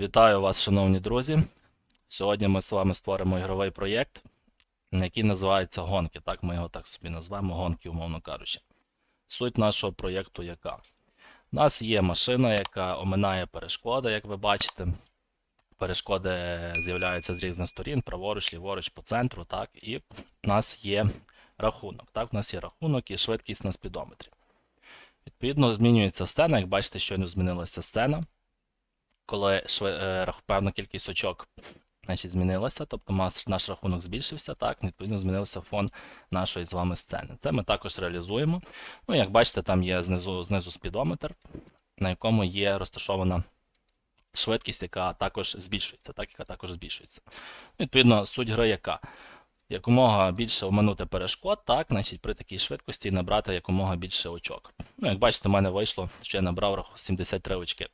Вітаю вас, шановні друзі. Сьогодні ми з вами створимо ігровий проєкт, який називається Гонки. Так, ми його так собі назвемо гонки, умовно кажучи. Суть нашого проєкту яка? У нас є машина, яка оминає перешкоди, як ви бачите. Перешкоди з'являються з різних сторін, праворуч, ліворуч, по центру, так, і в нас є рахунок. Так, у нас є рахунок і швидкість на спідометрі. Відповідно, змінюється сцена. Як бачите, щойно змінилася сцена коли е, певна кількість очок значить, змінилася, тобто наш рахунок збільшився, так, відповідно, змінився фон нашої з вами сцени. Це ми також реалізуємо. Ну, як бачите, там є знизу, знизу спідометр, на якому є розташована швидкість, яка також збільшується, так, яка також збільшується. Відповідно, суть гри яка? Якомога більше оминути перешкод, так, значить при такій швидкості набрати якомога більше очок. Ну, як бачите, в мене вийшло, що я набрав 73 очки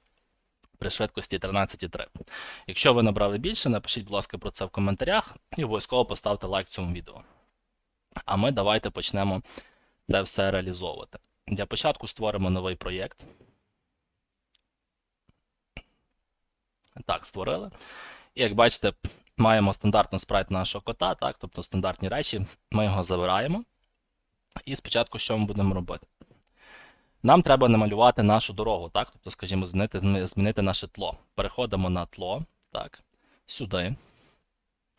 при швидкості 13,3. Якщо ви набрали більше, напишіть, будь ласка, про це в коментарях і обов'язково поставте лайк цьому відео. А ми давайте почнемо це все реалізовувати. Для початку створимо новий проєкт. Так, створили. І як бачите, маємо стандартний спрайт нашого кота, так, тобто стандартні речі. Ми його забираємо. І спочатку що ми будемо робити? Нам треба намалювати нашу дорогу, так? Тобто, скажімо, змінити, змінити наше тло. Переходимо на тло, так, сюди,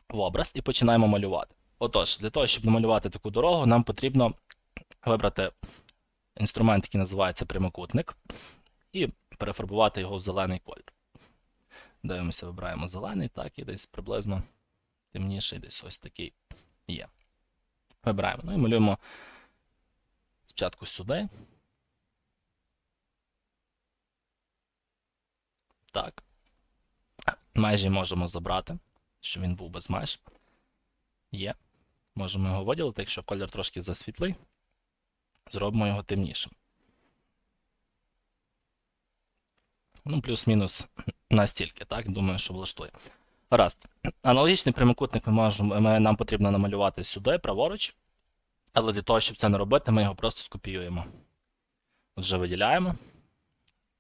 в образ, і починаємо малювати. Отож, для того, щоб намалювати таку дорогу, нам потрібно вибрати інструмент, який називається прямокутник, і перефарбувати його в зелений колір. Дивимося, вибираємо зелений, так, і десь приблизно темніший, десь ось такий є. Вибираємо. Ну і малюємо спочатку сюди. Так. Межі можемо забрати, щоб він був без меж. Є. Можемо його виділити, якщо колір трошки засвітлий, зробимо його темнішим. Ну, плюс-мінус настільки, так? Думаю, що влаштує. Гаразд. Аналогічний прямокутник ми можемо, ми, нам потрібно намалювати сюди, праворуч. Але для того, щоб це не робити, ми його просто скопіюємо. Отже, виділяємо.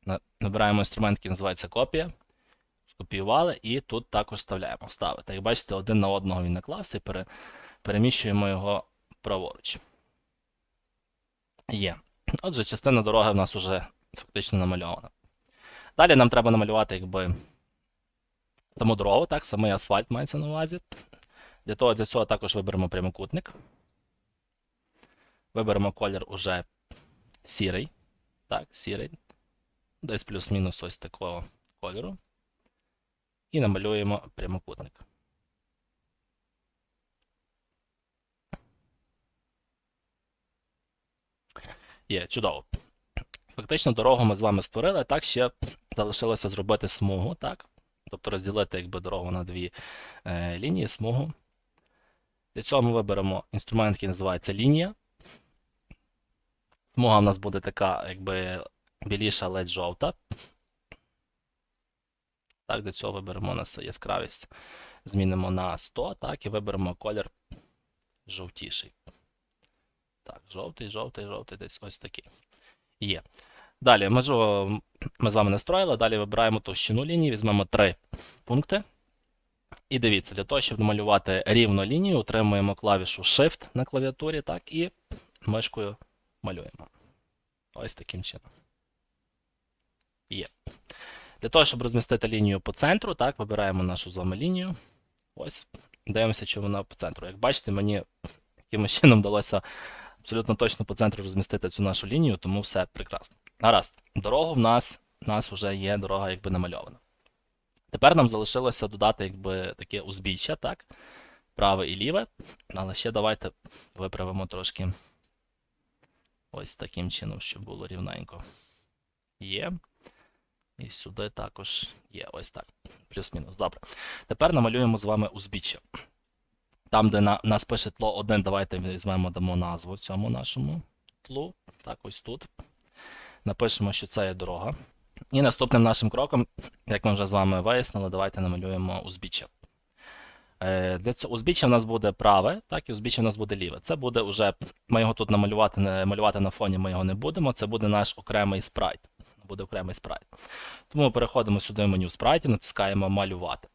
На- Набираємо інструмент, який називається копія. Скопіювали і тут також вставляємо. Вставити. Як бачите, один на одного він наклався і пере, переміщуємо його праворуч. Є. Отже, частина дороги в нас вже фактично намальована. Далі нам треба намалювати якби саму дорогу, так, самий асфальт мається на увазі. Для того, для цього також виберемо прямокутник. Виберемо колір уже сірий. Так, сірий десь плюс-мінус ось такого кольору. І намалюємо прямокутник. Є, чудово. Фактично дорогу ми з вами створили, так ще залишилося зробити смугу, так? Тобто розділити якби дорогу на дві е, лінії, смугу. Для цього ми виберемо інструмент, який називається лінія. Смуга в нас буде така, якби біліша, ледь жовта. Так, для цього виберемо на с- яскравість, змінимо на 100, так, і виберемо колір жовтіший. Так, жовтий, жовтий, жовтий, десь ось такий. Є. Далі, межу ми з вами настроїли, далі вибираємо товщину лінії, візьмемо три пункти. І дивіться, для того, щоб намалювати рівну лінію, утримуємо клавішу Shift на клавіатурі, так, і мишкою малюємо. Ось таким чином. Є. Для того, щоб розмістити лінію по центру, так, вибираємо нашу з вами лінію. Ось, дивимося, чи вона по центру. Як бачите, мені якимось чином вдалося абсолютно точно по центру розмістити цю нашу лінію, тому все прекрасно. Гаразд, дорогу в нас, в нас вже є дорога якби намальована. Тепер нам залишилося додати якби таке узбіччя, так? Праве і ліве. Але ще давайте виправимо трошки ось таким чином, щоб було рівненько. Є. І сюди також є. Ось так. Плюс-мінус. Добре. Тепер намалюємо з вами узбіччя. Там, де на, нас пише тло 1, давайте візьмемо, дамо назву цьому нашому тлу. Так, ось тут. Напишемо, що це є дорога. І наступним нашим кроком, як ми вже з вами вияснили, давайте намалюємо узбіччя. Е, Для цього узбіччя в нас буде праве, так, і узбіччя в нас буде ліве. Це буде вже, ми його тут намалювати, не малювати на фоні ми його не будемо. Це буде наш окремий спрайт. Буде окремий спрайт. Тому ми переходимо сюди в меню спрайтів, натискаємо малювати.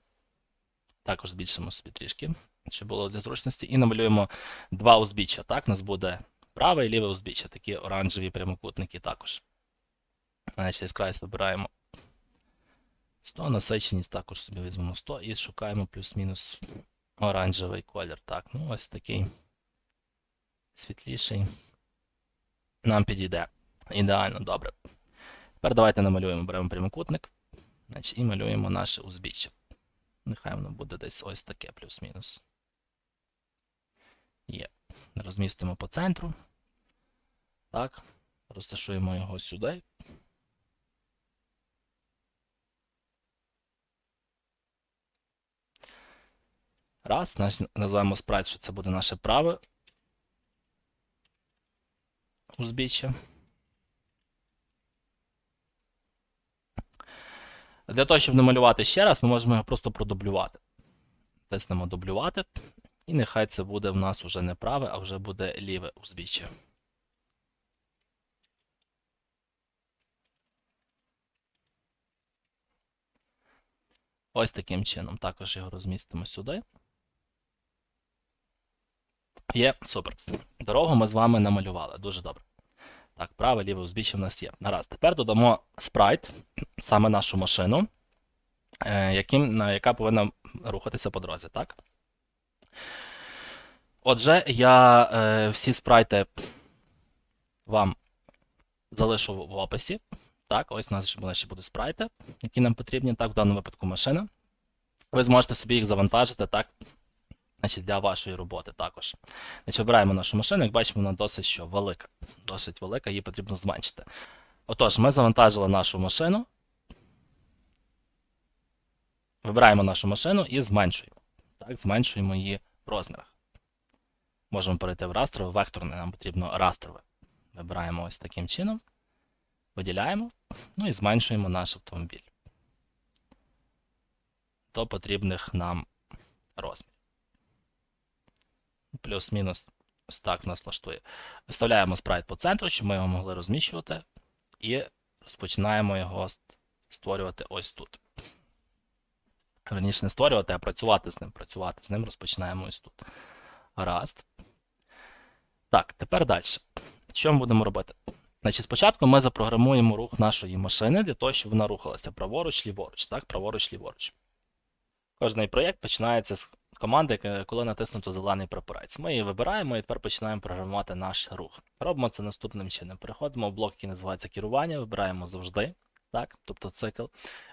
Також збільшимо собі трішки, щоб було для зручності. І намалюємо два узбіччя. Так, у нас буде праве і ліве узбіччя, такі оранжеві прямокутники також. Значить, яскравість вибираємо 100, насиченість також собі візьмемо 100 і шукаємо плюс-мінус оранжевий колір. Так, ну ось такий світліший. Нам підійде. Ідеально, добре. Тепер давайте намалюємо, беремо прямокутник значить, і малюємо наше узбіччя. Нехай воно буде десь ось таке плюс-мінус. Є. Розмістимо по центру. Так, розташуємо його сюди. Раз, називаємо спрайт, що це буде наше праве узбіччя. Для того, щоб не малювати ще раз, ми можемо його просто продублювати. Тиснемо дублювати. І нехай це буде в нас вже не праве, а вже буде ліве узбіччя. Ось таким чином. Також його розмістимо сюди. Є, супер. Дорогу ми з вами намалювали. Дуже добре. Так, праве, ліве узбіччя в нас є. Нараз. Тепер додамо спрайт, саме нашу машину, е, яким, на, яка повинна рухатися по дорозі. так? Отже, я е, всі спрайти вам залишу в описі. Так, ось у нас ще будуть спрайти, які нам потрібні, так, в даному випадку машина. Ви зможете собі їх завантажити, так, значить, для вашої роботи також. Значить, вибираємо нашу машину, як бачимо, вона досить що велика. Досить велика, її потрібно зменшити. Отож, ми завантажили нашу машину. Вибираємо нашу машину і зменшуємо. Так, зменшуємо її в розмірах. Можемо перейти в растрове, векторне, нам потрібно растрове. Вибираємо ось таким чином. Виділяємо, ну і зменшуємо наш автомобіль до потрібних нам розмірів. Плюс-мінус так нас влаштує. Виставляємо спрайт по центру, щоб ми його могли розміщувати, і розпочинаємо його створювати ось тут. Верніше, не створювати, а працювати з ним. Працювати з ним розпочинаємо ось тут. Гаразд. Так, тепер далі. Що ми будемо робити? Значить, спочатку ми запрограмуємо рух нашої машини для того, щоб вона рухалася праворуч, ліворуч. Так, праворуч, ліворуч. Кожний проєкт починається з команди, коли натиснуто зелений прапорець. Ми її вибираємо і тепер починаємо програмувати наш рух. Робимо це наступним чином. Переходимо в блок, який називається керування, вибираємо завжди, так, тобто цикл.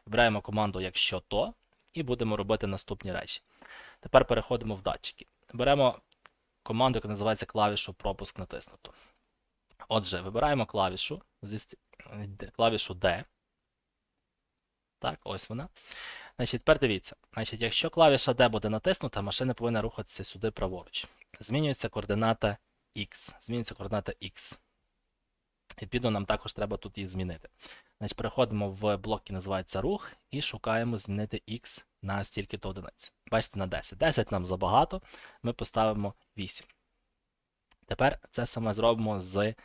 Вибираємо команду якщо то, і будемо робити наступні речі. Тепер переходимо в датчики. Беремо команду, яка називається клавішу пропуск натиснуто. Отже, вибираємо клавішу, ст- клавішу D. Так, ось вона. Значить, тепер дивіться. Значить, якщо клавіша D буде натиснута, машина повинна рухатися сюди праворуч. Змінюється координата X. Змінюється координата X. Відповідно, нам також треба тут її змінити. Значить, переходимо в блок, який називається рух, і шукаємо змінити X на стільки-то одиниць. Бачите, на 10. 10 нам забагато, ми поставимо 8. Тепер це саме зробимо з е,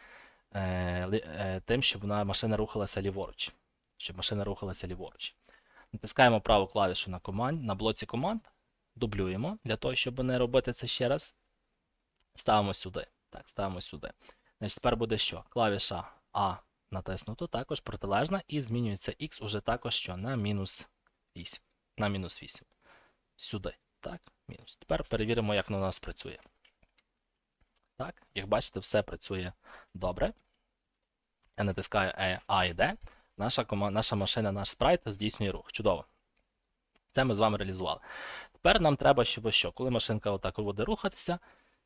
е, тим, щоб вона, машина рухалася ліворуч. Щоб машина рухалася ліворуч. Натискаємо праву клавішу на команд, на блоці команд, дублюємо для того, щоб не робити це ще раз. Ставимо сюди. Так, ставимо сюди. Значить, тепер буде що? Клавіша А натиснуто, також протилежна, і змінюється X уже також що? На мінус 8. На мінус 8. Сюди. Так, мінус. Тепер перевіримо, як воно у нас працює. Так, як бачите, все працює добре. Я натискаю A і D. Наша, кома- наша машина, наш спрайт здійснює рух. Чудово. Це ми з вами реалізували. Тепер нам треба, щоб що? Коли машинка отак буде рухатися,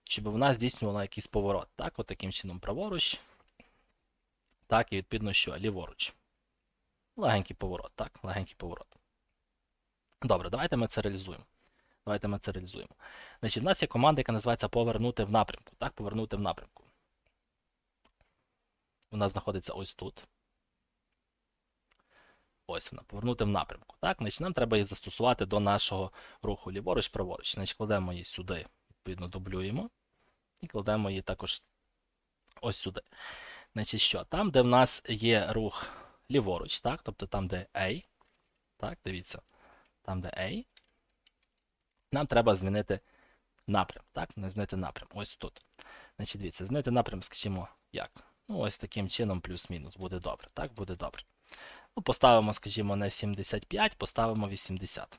щоб вона здійснювала якийсь поворот. Так, от таким чином праворуч. Так, і відповідно що? Ліворуч. Легенький поворот, так, легенький поворот. Добре, давайте ми це реалізуємо. Давайте ми це реалізуємо. Значить, в нас є команда, яка називається повернути в напрямку. Так, повернути в напрямку. Вона знаходиться ось тут. Ось вона, повернути в напрямку. Так, значить, нам треба її застосувати до нашого руху ліворуч, праворуч. Значить, кладемо її сюди, відповідно, дублюємо. І кладемо її також ось сюди. Значить, що? Там, де в нас є рух ліворуч, так, тобто там, де A, так, дивіться, там, де A, нам треба змінити напрям. Так, змінити напрям. Ось тут. Значить, дивіться, змінити напрям, скажімо, як? Ну, ось таким чином, плюс-мінус, буде добре. Так, буде добре. Ну, поставимо, скажімо, не 75, поставимо 80.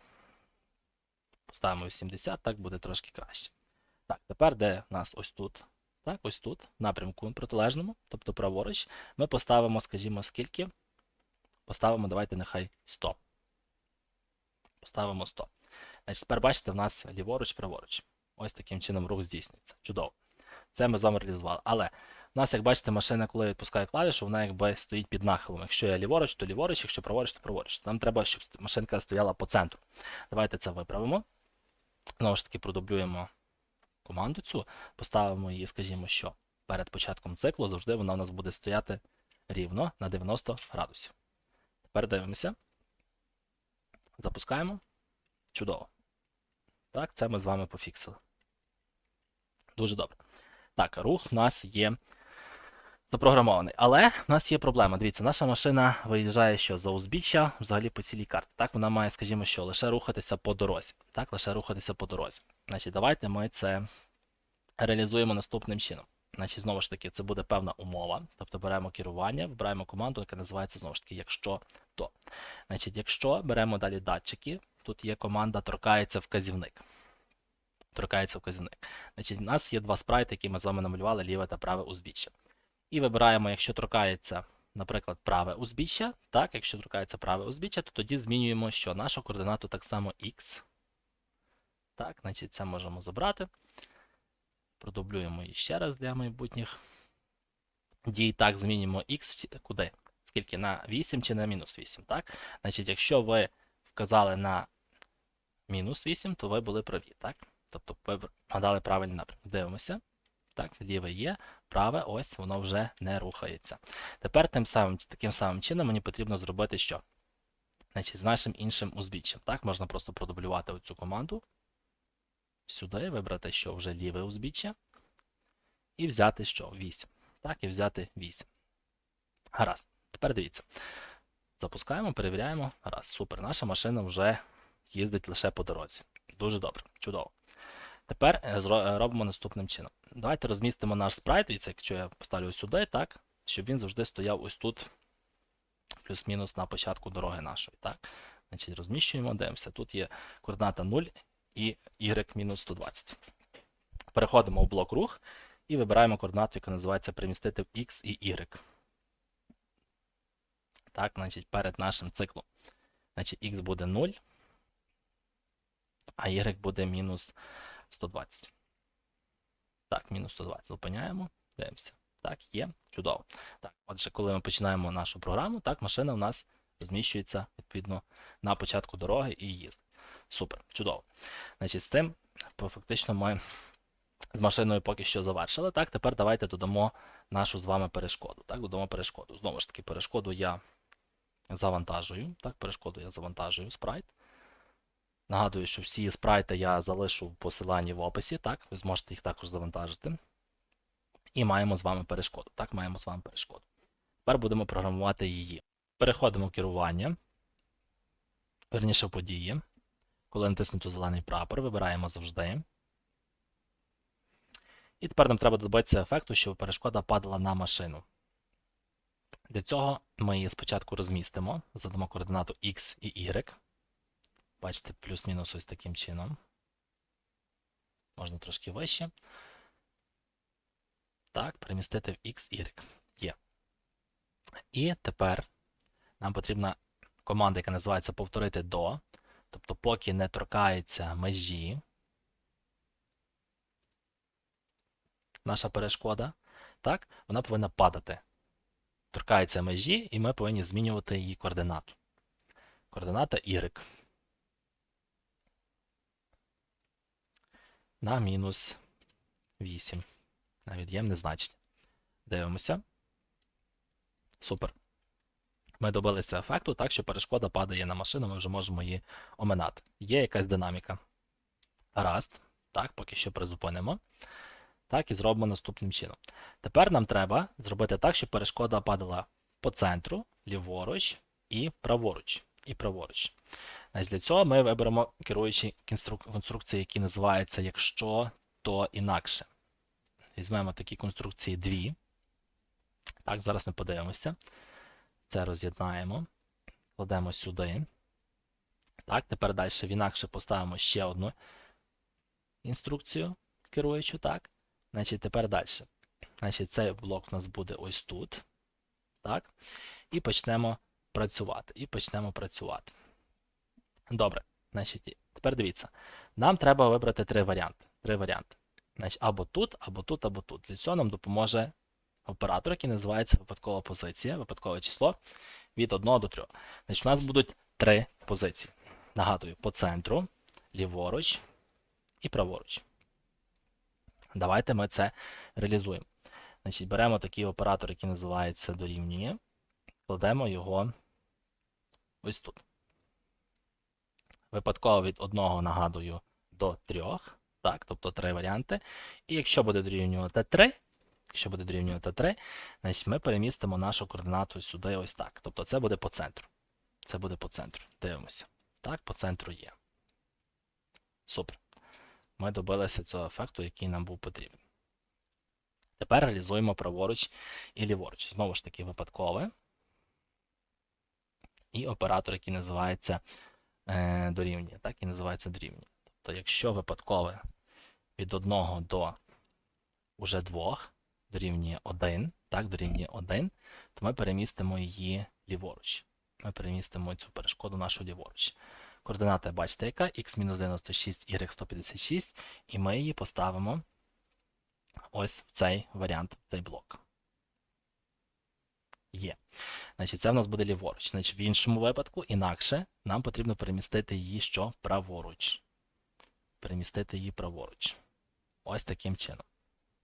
Поставимо 80, так буде трошки краще. Так, тепер де в нас ось тут? Так, ось тут, в напрямку протилежному, тобто праворуч, ми поставимо, скажімо, скільки? Поставимо, давайте, нехай 100. Поставимо 100. Значить, тепер бачите, в нас ліворуч, праворуч. Ось таким чином рух здійснюється. Чудово. Це ми з вами реалізували. Але у нас, як бачите, машина, коли відпускає клавішу, вона якби стоїть під нахилом. Якщо я ліворуч, то ліворуч, якщо праворуч, то праворуч. Нам треба, щоб машинка стояла по центру. Давайте це виправимо. Знову ж таки, продублюємо команду цю, поставимо її, скажімо, що перед початком циклу завжди вона у нас буде стояти рівно на 90 градусів. Тепер дивимося. Запускаємо. Чудово. Так, це ми з вами пофіксили. Дуже добре. Так, рух у нас є запрограмований. Але в нас є проблема. Дивіться, наша машина виїжджає що за узбіччя взагалі по цілій карті. Так, вона має, скажімо, що лише рухатися по дорозі. Так, лише рухатися по дорозі. Значить, давайте ми це реалізуємо наступним чином. Значить, знову ж таки, це буде певна умова. Тобто беремо керування, вибираємо команду, яка називається знову ж таки, якщо то. Значить, якщо беремо далі датчики, тут є команда торкається вказівник. Торкається вказівник. Значить, у нас є два спрайти, які ми з вами намалювали ліве та праве узбіччя. І вибираємо, якщо торкається, наприклад, праве узбіччя. Так, якщо торкається праве узбіччя, то тоді змінюємо що нашу координату так само x. Так, значить, це можемо забрати. Продублюємо її ще раз для майбутніх дій. Так, змінюємо x куди? Скільки? На 8 чи на мінус 8. Так? Значить, якщо ви вказали на мінус 8, то ви були праві. Так? Тобто ви гадали правильний напрямок. Дивимося. Так, ліве є, праве, ось воно вже не рухається. Тепер тим самим, таким самим чином мені потрібно зробити що? Значить, з нашим іншим узбіччям. Так, можна просто продублювати оцю команду. Сюди вибрати, що вже ліве узбіччя. І взяти що? 8. Так, і взяти 8. Гаразд. Тепер дивіться. Запускаємо, перевіряємо. Гаразд, супер. Наша машина вже їздить лише по дорозі. Дуже добре, чудово. Тепер е, е, робимо наступним чином. Давайте розмістимо наш спрайт, дивіться, якщо я поставлю сюди, так, щоб він завжди стояв ось тут, плюс-мінус на початку дороги нашої. Так? Значить, розміщуємо, дивимося. Тут є координата 0 і y-120. Переходимо в блок рух і вибираємо координату, яка називається перемістити в x і y. Так, значить, перед нашим циклом. Значить, x буде 0, а y буде мінус 120. Так, мінус 120. Зупиняємо, дивимося. Так, є, чудово. Так, отже, коли ми починаємо нашу програму, так, машина у нас розміщується відповідно на початку дороги і їздить. Супер, чудово. Значить, з цим фактично ми з машиною поки що завершили. Так, тепер давайте додамо нашу з вами перешкоду. Так, додамо перешкоду. Знову ж таки, перешкоду я завантажую. Так, перешкоду я завантажую спрайт. Нагадую, що всі спрайти я залишу в посиланні в описі, так, ви зможете їх також завантажити. І маємо з вами перешкоду. Так, маємо з вами перешкоду. Тепер будемо програмувати її. Переходимо в керування. Верніше в події. Коли натиснуто зелений прапор, вибираємо завжди. І тепер нам треба добитися ефекту, щоб перешкода падала на машину. Для цього ми її спочатку розмістимо, задамо координату X і Y. Бачите, плюс-мінус ось таким чином. Можна трошки вище. Так, перемістити в X, Y. Є. І тепер нам потрібна команда, яка називається повторити до. Тобто, поки не торкається межі. Наша перешкода. Так, вона повинна падати. Торкається межі, і ми повинні змінювати її координату. Координата Y. на мінус 8. На від'ємне значення. Дивимося. Супер. Ми добилися ефекту, так що перешкода падає на машину, ми вже можемо її оминати. Є якась динаміка. Гаразд. Так, поки що призупинимо. Так, і зробимо наступним чином. Тепер нам треба зробити так, щоб перешкода падала по центру, ліворуч і праворуч. І праворуч. Значить, для цього ми виберемо керуючі конструкції, які називаються якщо, то інакше. Візьмемо такі конструкції дві. Так, зараз ми подивимося. Це роз'єднаємо. Кладемо сюди. Так, тепер далі в інакше поставимо ще одну інструкцію керуючу, так. Значить, тепер далі. Значить, цей блок у нас буде ось тут. Так. І почнемо працювати. І почнемо працювати. Добре. Значить, тепер дивіться. Нам треба вибрати три варіанти. Три варіанти. Значить, або тут, або тут, або тут. Для цього нам допоможе оператор, який називається випадкова позиція, випадкове число від 1 до 3. Значить, у нас будуть три позиції. Нагадую, по центру, ліворуч і праворуч. Давайте ми це реалізуємо. Значить, беремо такий оператор, який називається дорівнює, кладемо його ось тут. Випадково від 1, нагадую, до 3. Так, тобто три варіанти. І якщо буде дорівнювати 3, якщо буде дорівнювати 3, значить ми перемістимо нашу координату сюди ось так. Тобто це буде по центру. Це буде по центру. Дивимося. Так, по центру є. Супер. Ми добилися цього ефекту, який нам був потрібен. Тепер реалізуємо праворуч і ліворуч. Знову ж таки, випадкове. І оператор, який називається е, дорівнює. Так, і називається дорівнює. Тобто, якщо випадкове від 1 до уже 2 дорівнює 1, так, дорівнює 1, то ми перемістимо її ліворуч. Ми перемістимо цю перешкоду нашу ліворуч. Координата, бачите, яка x-96, y156, і ми її поставимо ось в цей варіант, в цей блок. Є. Значить, це в нас буде ліворуч. Значить, в іншому випадку, інакше, нам потрібно перемістити її що праворуч. Перемістити її праворуч. Ось таким чином.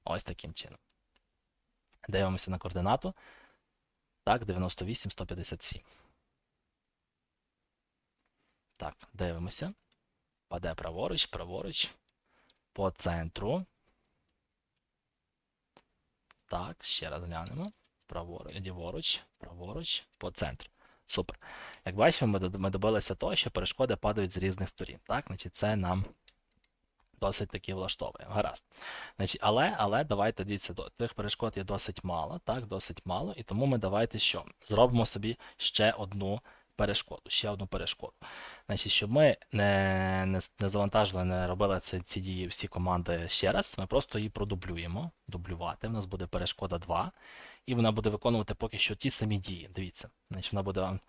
Ось таким чином. Дивимося на координату. Так, 98, 157. Так, дивимося. Паде праворуч, праворуч. По центру. Так, ще раз глянемо. Праворуч, ліворуч, праворуч, по центру. Супер. Як бачимо, ми добилися того, що перешкоди падають з різних сторін. Так, значить, це нам досить таки влаштовує. Гаразд. Значить, але, але давайте дивіться, до тих перешкод є досить мало, так, досить мало. І тому ми давайте що? Зробимо собі ще одну перешкоду. Ще одну перешкоду. Значить, щоб ми не, не, не завантажили, не робили ці, ці дії всі команди ще раз, ми просто її продублюємо. Дублювати. У нас буде перешкода 2. І вона буде виконувати поки що ті самі дії. Дивіться. Значить, вона буде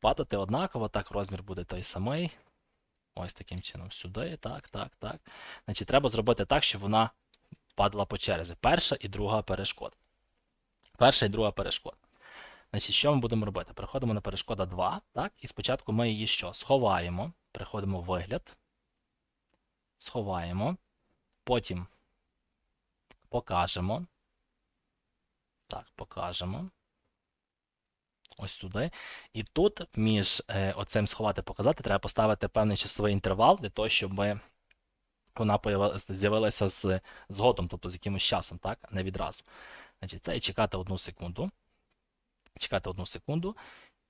падати однаково, так, розмір буде той самий. Ось таким чином сюди, так, так, так. Значить, треба зробити так, щоб вона падала по черзі. Перша і друга перешкода. Перша і друга перешкода. Значить, що ми будемо робити? Переходимо на перешкода 2, так, і спочатку ми її що? Сховаємо, переходимо в вигляд, сховаємо, потім покажемо. Так, покажемо. Ось туди. І тут між е, оцим сховати показати треба поставити певний часовий інтервал для того, щоб вона з'явилася з згодом, тобто з якимось часом, так, не відразу. Значить, це і чекати одну секунду. Чекати одну секунду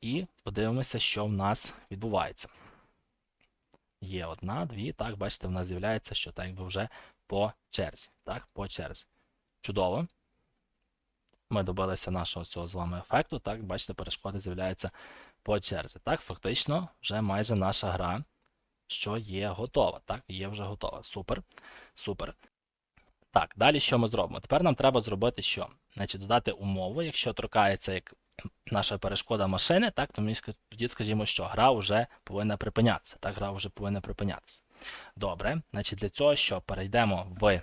і подивимося, що в нас відбувається. Є одна, дві, так, бачите, в нас з'являється, що так якби вже по черзі. Так, по черзі. Чудово. Ми добилися нашого цього з вами ефекту. Так, бачите, перешкоди з'являються по черзі. Так, фактично, вже майже наша гра, що є готова. Так, є вже готова. Супер. Супер. Так, далі що ми зробимо? Тепер нам треба зробити що? Значить, додати умову, якщо торкається як наша перешкода машини, так, то тоді скажімо, що гра вже повинна припинятися. Так, гра вже повинна припинятися. Добре, значить для цього що? Перейдемо в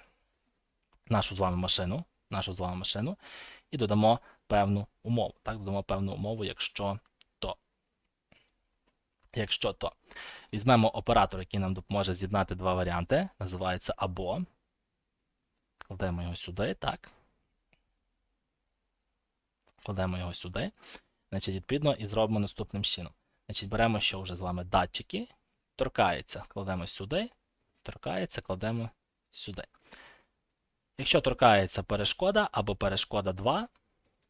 нашу з вами машину, нашу з вами машину і додамо певну умову. Так, додамо певну умову, якщо то. Якщо то. Візьмемо оператор, який нам допоможе з'єднати два варіанти. Називається або. Кладемо його сюди, так. Кладемо його сюди. Значить, відповідно, і зробимо наступним чином. Значить, беремо що вже з вами датчики, торкається, кладемо сюди, торкається, кладемо сюди. Якщо торкається перешкода або перешкода 2,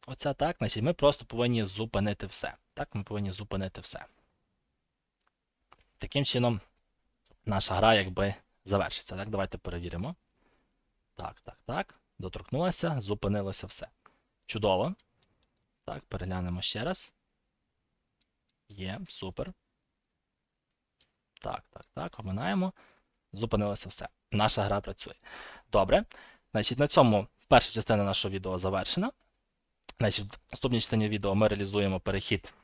оця так, значить ми просто повинні зупинити все. Так, ми повинні зупинити все. Таким чином, наша гра якби завершиться. Так, давайте перевіримо. Так, так, так. Доторкнулася, зупинилося все. Чудово. Так, переглянемо ще раз. Є, супер. Так, так, так, оминаємо. Зупинилося все. Наша гра працює. Добре. Значить, на цьому перша частина нашого відео завершена. Значить, в наступній частині відео ми реалізуємо перехід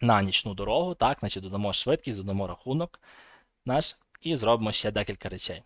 на нічну дорогу. Так, значить, додамо швидкість, додамо рахунок наш і зробимо ще декілька речей.